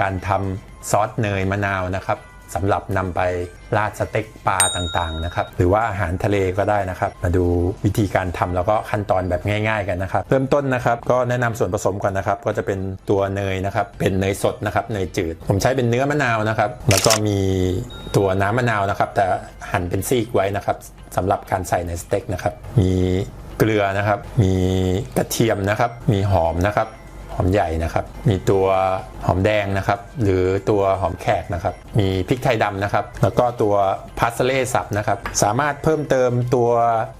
การทำซอสเนยมะนาวนะครับสำหรับนำไปราดสเต็กปลาต่างๆนะครับหรือว่าอาหารทะเลก็ได้นะครับ มาดูวิธีการทำแล้วก็ขั้นตอนแบบง่าย ๆ กันนะครับเริ่มต้นนะครับก็แนะนำส่วนผสมก่อนนะครับ ก็จะเป็นตัวเนยนะครับ เป็นเนยสดนะครับเนยจืด ผมใช้เป็นเนื้อมะนาวนะครับ แล้วก็มีตัวน้ำมะนาวนะครับ แต่หั่นเป็นซีกไว้นะครับสำหรับการใส่ในสเต็กนะครับมีเกลือนะครับ มีกระเทียมนะครับ มีหอมนะครับ หอมใหญ่นะครับ มีตัวหอมแดงนะครับ หรือตัวหอมแขกนะครับ มีพริกไทยดำนะครับ แล้วก็ตัวพาสเล่สับนะครับ สามารถเพิ่มเติมตัว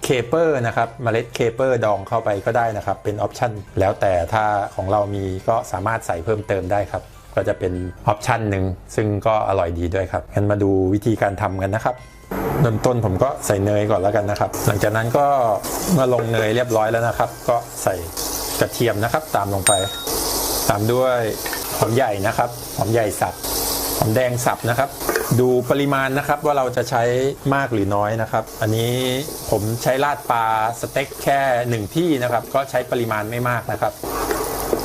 เคเปอร์นะครับเมล็ดเคเปอร์ดองเข้าไปก็ได้นะครับ เป็นออปชันแล้วแต่ถ้าของเรามีก็สามารถใส่เพิ่มเติมได้ครับก็จะเป็นออปชันหนึ่งซึ่งก็อร่อยดีด้วยครับงั้นมาดูวิธีการทำกันนะครับเริ่มต้นผมก็ใส่เนยก่อนแล้วกันนะครับ หลังจากนั้นก็เมื่อลงเนยเรียบร้อยแล้วนะครับ ก็ใส่ กระเทียมนะครับ ตามลงไป ตามด้วยหอมใหญ่นะครับหอมใหญ่สับหอมแดงสับนะครับ ดูปริมาณนะครับว่าเราจะใช้มากหรือน้อยนะครับ อันนี้ผมใช้ราดปลาสเต็กแค่หนึ่งที่นะครับ ก็ใช้ปริมาณไม่มากนะครับ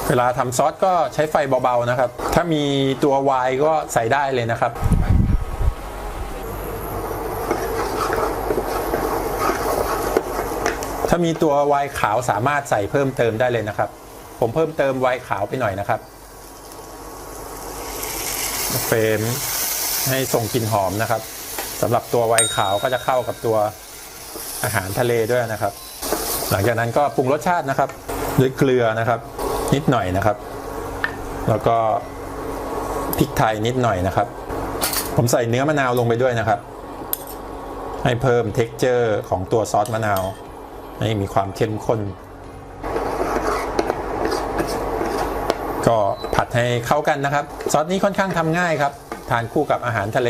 เวลาทำซอสก็ใช้ไฟเบาๆนะครับ ถ้ามีตัววน์ก็ใส่ได้เลยนะครับ ถ้ามีตัวไวน์ขาวสามารถใส่เพิ่มเติมได้เลยนะครับ ผมเพิ่มเติมไวน์ขาวไปหน่อยนะครับ เฟรมให้ส่งกลิ่นหอมนะครับสำหรับตัวไวน์ขาวก็จะเข้ากับตัวอาหารทะเลด้วยนะครับ หลังจากนั้นก็ปรุงรสชาตินะครับ ด้วยเกลือนะครับ นิดหน่อยนะครับ แล้วก็พริกไทยนิดหน่อยนะครับ ผมใส่เนื้อมะนาวลงไปด้วยนะครับ ให้เพิ่มเท็กเจอร์ของตัวซอสมะนาว ให้มีความเข้มข้น ก็ผัดให้เข้ากันนะครับ ซอสนี้ค่อนข้างทำง่ายครับ ทานคู่กับอาหารทะเล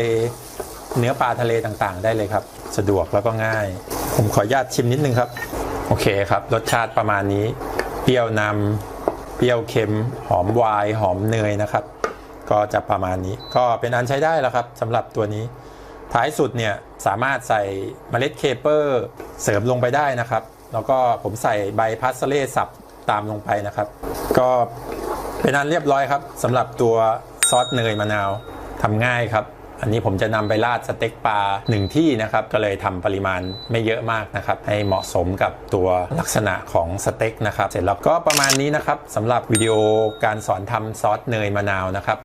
เนื้อปลาทะเลต่างๆ ได้เลยครับ สะดวกแล้วก็ง่าย ผมขออนุญาตชิมนิดนึงครับ โอเคครับ รสชาติประมาณนี้ เปรี้ยวนำเปรี้ยวเค็ม หอมวาย หอมเนยนะครับ ก็จะประมาณนี้ ก็เป็นอันใช้ได้แล้วครับสำหรับตัวนี้ท้ายสุดเนี่ยสามารถใส่เมล็ดเคเปอร์เสริมลงไปได้นะครับ แล้วก็ผมใส่ใบพัสเล่สับตามลงไปนะครับ ก็เป็นอันเรียบร้อยครับสำหรับตัวซอสเนยมะนาวทำง่ายครับ อันนี้ผมจะนำไปราดสเต็กปลาหนึ่งที่นะครับ ก็เลยทำปริมาณไม่เยอะมากนะครับ ให้เหมาะสมกับตัวลักษณะของสเต็กนะครับ เสร็จแล้วก็ประมาณนี้นะครับสำหรับวิดีโอการสอนทำซอสเนยมะนาวนะครับ